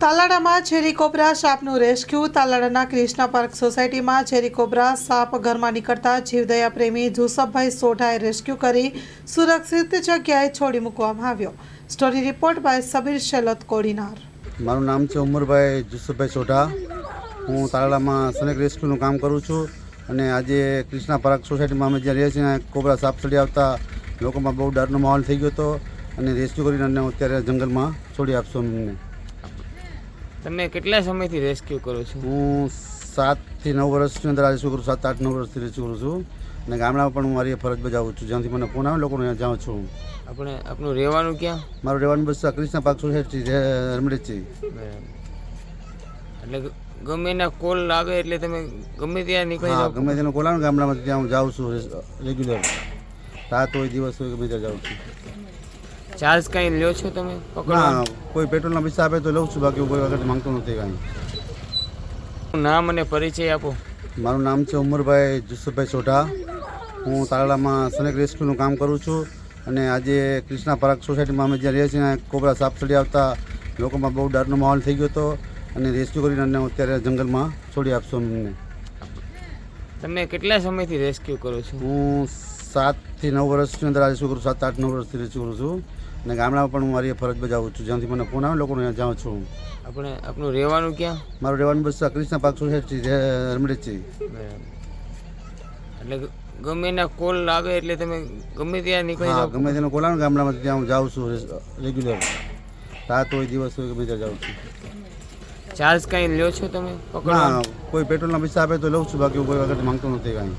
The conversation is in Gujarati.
તાલાડામાં ઝેરી કોબરા સાપનું રેસ્ક્યુ, તાલાડાના ક્રિષ્ના પાર્ક સોસાયટીમાં ઝેરી કોબરા સાપ ઘરમાં નીકળતા જીવદયા પ્રેમી જુસફભાઈ સોઢાએ રેસ્ક્યુ કરી સુરક્ષિત જગ્યાએ છોડી મૂકવામાં આવ્યો. Story report by Sabir Shelat Kodinar. મારું નામ છે ઉમરભાઈ જુસફભાઈ સોઢા. હું તાલાડામાં સનેક રેસ્ક્યુનું કામ કરું છું અને આજે ક્રિષ્ના પાર્ક સોસાયટીમાં અમે જ્યાં રહીએ છીએ કોબરા સાપ ચડી આવતા લોકોમાં બહુ ડરનો માહોલ થઈ ગયો હતો અને રેસ્ક્યુ કરીને અત્યારે જંગલમાં છોડી આપશો અમને. તમે કેટલા સમયથી રેસ્ક્યુ કરો છો? હું સાતથી નવ વર્ષની અંદર આજે શું કરું સાત આઠ નવ વર્ષથી રેસ્ક્યુ કરું છું. અને ગામડામાં પણ હું મારી ફરજ બજાવું છું. જ્યાંથી મને ફોન આવે લોકોને ત્યાં જાઉં છું. આપણે આપણું રહેવાનું ક્યાં? મારું રહેવાનું બસ કૃષ્ણ પાક સોસાયટી છે રમડેચી એટલે ગમે એના કોલ આવે એટલે તમે ગમે ત્યાં નીકળી જાઓ. ગમે તેનો આવે ગામડામાં ત્યાં હું જાઉં છું રેગ્યુલર રાત હોય દિવસ હોય ગમે ત્યાં જાઉં છું. ચાર્જ કઈ લ્યો છો તમે ના કોઈ પેટ્રોલના પૈસા આપે તો લઉં છું બાકી કોઈ વખત માંગતો નથી કાંઈ. નામ અને પરિચય આપો. મારું નામ છે ઉમરભાઈ જુસુભાઈ સોઢા. હું તાલાળામાં સનેક રેસ્ક્યુનું કામ કરું છું અને આજે કૃષ્ણા પાર્ક સોસાયટીમાં અમે જ્યાં રહીએ છીએ કોબરા સાપ ચડી આવતા લોકોમાં બહુ ડરનો માહોલ થઈ ગયો હતો અને રેસ્ક્યુ કરીને અને અત્યારે જંગલમાં છોડી આપશો અમને તમે કેટલા સમયથી રેસ્ક્યુ કરો છો? હું સાતથી નવ વર્ષની અંદર રેસ્ક્યુ કરું સાત આઠ નવ વર્ષથી રેસ્ક્યુ કરું છું. અને ગામડામાં પણ હું મારી ફરજ બજાવું છું. જ્યાંથી મને ફોન આવે લોકોને ત્યાં જાઉં છું આપણે આપનું રહેવાનું ક્યાં? મારું રહેવાનું બસ આ પાક સોસાયટી છે એટલે ગમે એના કોલ આવે એટલે તમે ગમે ત્યાં નીકળી જાઓ. ગમે તેનો આવે ગામડામાં ત્યાં હું જાઉં છું રેગ્યુલર રાત હોય દિવસ હોય ગમે ત્યાં જાઉં છું. ચાર્જ કાંઈ લ્યો છો તમે ના કોઈ પેટ્રોલના પૈસા આપે તો લઉં છું બાકી કોઈ વખત માંગતો નથી કાંઈ.